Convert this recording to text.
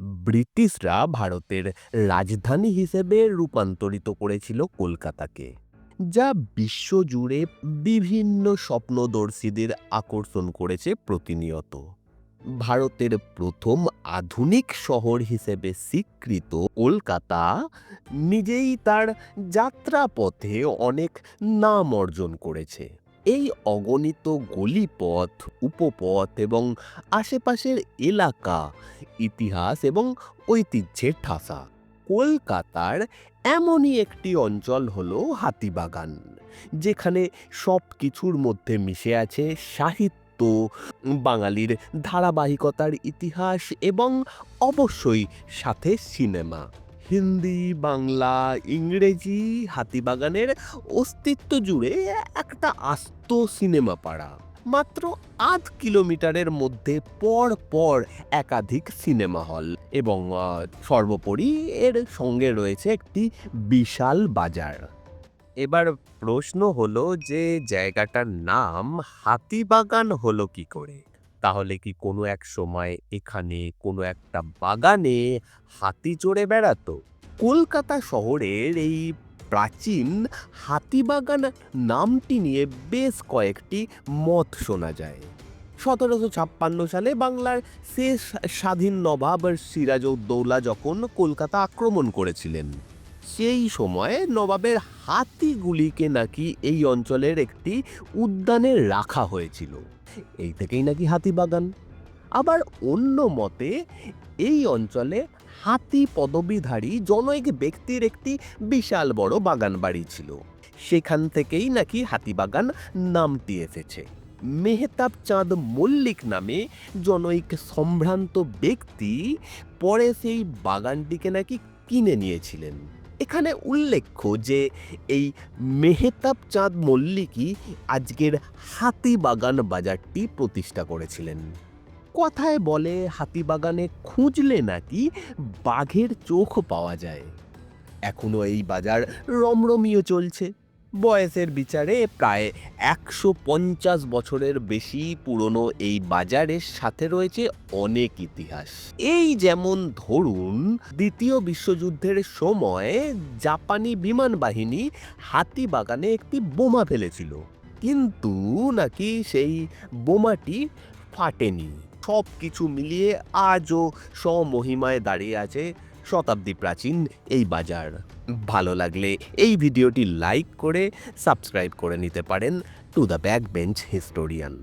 ব্রিটিশরা ভারতের রাজধানী হিসেবে রূপান্তরিত করেছিল কলকাতাকে, যা বিশ্বজুড়ে বিভিন্ন স্বপ্নদর্শীদের আকর্ষণ করেছে প্রতিনিয়ত। ভারতের প্রথম আধুনিক শহর হিসেবে স্বীকৃত কলকাতা নিজেই তার যাত্রাপথে অনেক নাম অর্জন করেছে। এই অগণিত গলিপথ, উপপথ এবং আশেপাশের এলাকা, ইতিহাস এবং ঐতিহ্যের ঠাসা। কলকাতার এমনই একটি অঞ্চল হলো হাতিবাগান, যেখানে সব কিছুর মধ্যে মিশে আছে সাহিত্য, বাঙালির ধারাবাহিকতার ইতিহাস এবং অবশ্যই সাথে সিনেমা। হিন্দি, বাংলা, ইংরেজি, হাতিবাগানের অস্তিত্ব জুড়ে একটা আস্ত সিনেমা পাড়া। মাত্র আধ কিলোমিটারের মধ্যে পর পর একাধিক সিনেমা হল এবং সর্বোপরি এর সঙ্গে রয়েছে একটি বিশাল বাজার। এবার প্রশ্ন হলো যে জায়গাটার নাম হাতিবাগান হলো কি করে? তাহলে কি কোনো এক সময় এখানে কোনো একটা বাগানে হাতি চড়ে বেড়াতো? কলকাতা শহরের এই প্রাচীন হাতিবাগান নামটি নিয়ে বেশ কয়েকটি মত শোনা যায়। সতেরোশো ছাপ্পান্ন সালে বাংলার শেষ স্বাধীন নবাব সিরাজউদ্দৌলা যখন কলকাতা আক্রমণ করেছিলেন, সেই সময় নবাবের হাতিগুলিকে নাকি এই অঞ্চলের একটি উদ্যানে রাখা হয়েছিল। এই থেকেই নাকি হাতিবাগান আবার অন্য মতে, এই অঞ্চলে হাতি পদবীধারী জনৈক ব্যক্তির একটি বিশাল বড় বাগান বাড়ি ছিল। সেখান থেকেই নাকি হাতিবাগান নামটি এসেছে। মেহতাব চাঁদ মল্লিক নামে জনৈক সম্ভ্রান্ত ব্যক্তি পরে সেই বাগানটিকে নাকি কিনে নিয়েছিলেন। এখানে উল্লেখ্য যে এই মেহতাব চাঁদ মল্লিকই আজকের হাতিবাগান বাজারটি প্রতিষ্ঠা করেছিলেন। কথায় বলে, হাতিবাগানে খুঁজলে নাকি বাঘের চোখ পাওয়া যায়। এখনও এই বাজার রমরমিয়ে চলছে। বয়সের বিচারে প্রায় একশো পঞ্চাশ বছরের বেশি পুরনো এই বাজারের সাথে রয়েছে অনেক ইতিহাস। এই যেমন ধরুন, দ্বিতীয় বিশ্বযুদ্ধের সময় জাপানি বিমান বাহিনী হাতিবাগানে একটি বোমা ফেলেছিল। কিন্তু নাকি সেই বোমাটি ফাটেনি। সব কিছু মিলিয়ে আজও স্বমহিমায় দাঁড়িয়ে আছে শতাব্দী প্রাচীন এই বাজার। ভালো লাগলে এই ভিডিওটি লাইক করে সাবস্ক্রাইব করে নিতে পারেন to the back bench historian.